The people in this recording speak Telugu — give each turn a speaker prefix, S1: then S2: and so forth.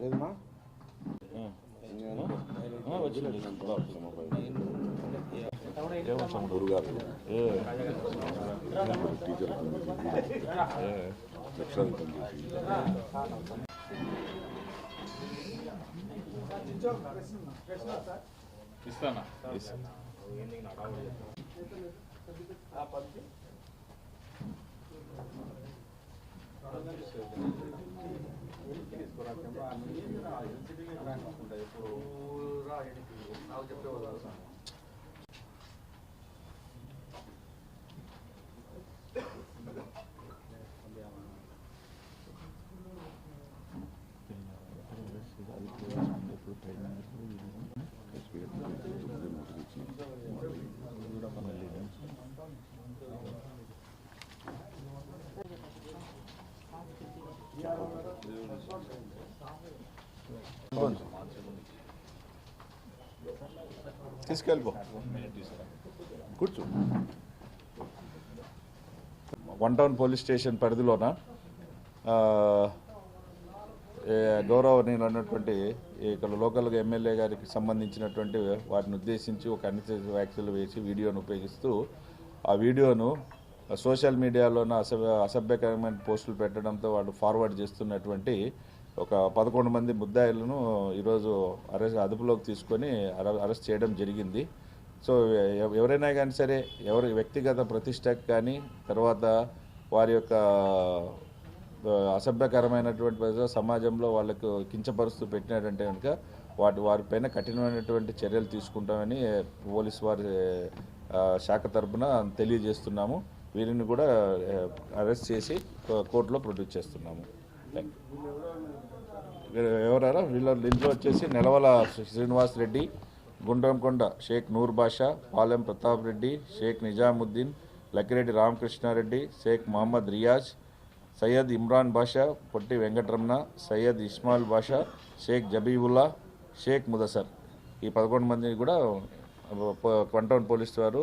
S1: 얘들아? 응. 응, 어찌 되는 거야, 그거 먹어야 돼. గురుగారు టీచర్ లక్షలు పనిచేసి
S2: ఇస్తానా
S1: తీసుకెళ్ళిపో కూర్చో. వన్ టౌన్ పోలీస్ స్టేషన్ పరిధిలోన? ఆ, ఏ, గౌరవనీయులైనటువంటి ఇక్కడ లోకల్గా ఎమ్మెల్యే గారికి సంబంధించినటువంటి వాటిని ఉద్దేశించి ఒక అనిశ్చిత వ్యాఖ్యలు వేసి వీడియోను ఉపయోగిస్తూ ఆ వీడియోను సోషల్ మీడియాలోన అసభ్య అసభ్యకరమైన పోస్టులు పెట్టడంతో వాళ్ళు ఫార్వర్డ్ చేస్తున్నటువంటి ఒక పదకొండు మంది ముద్దాయిలను ఈరోజు అరెస్ట్ అదుపులోకి తీసుకొని అరెస్ట్ చేయడం జరిగింది. సో ఎవ- ఎవరైనా కానీ సరే ఎవరి వ్యక్తిగత ప్రతిష్టకు కానీ తర్వాత వారి యొక్క అసభ్యకరమైనటువంటి సమాజంలో వాళ్ళకు కించపరుస్తూ పెట్టినటువంటి కనుక వాటి వారిపైన కఠినమైనటువంటి చర్యలు తీసుకుంటామని పోలీస్ వారి శాఖ తరఫున తెలియజేస్తున్నాము. వీరిని కూడా అరెస్ట్ చేసి కో- కోర్టులో ప్రొడ్యూస్ చేస్తున్నాము. ఎవరారా? వీళ్ళ ఇంట్లో వచ్చేసి నెలవల శ్రీనివాస్ రెడ్డి గుండ్రంకొండ షేక్ నూర్ బాషా పాలెం ప్రతాప్ రెడ్డి షేక్ నిజాముద్దీన్ లక్కిరెడ్డి రామకృష్ణారెడ్డి షేక్ మహమ్మద్ రియాజ్ సయ్యద్ ఇమ్రాన్ బాషా పొట్టి వెంకటరమణ సయ్యద్ ఇస్మాయిల్ బాషా షేక్ జబీబుల్లా షేక్ ముదసర్. ఈ పదకొండు మందిని కూడా క్వంటౌన్ పోలీసు వారు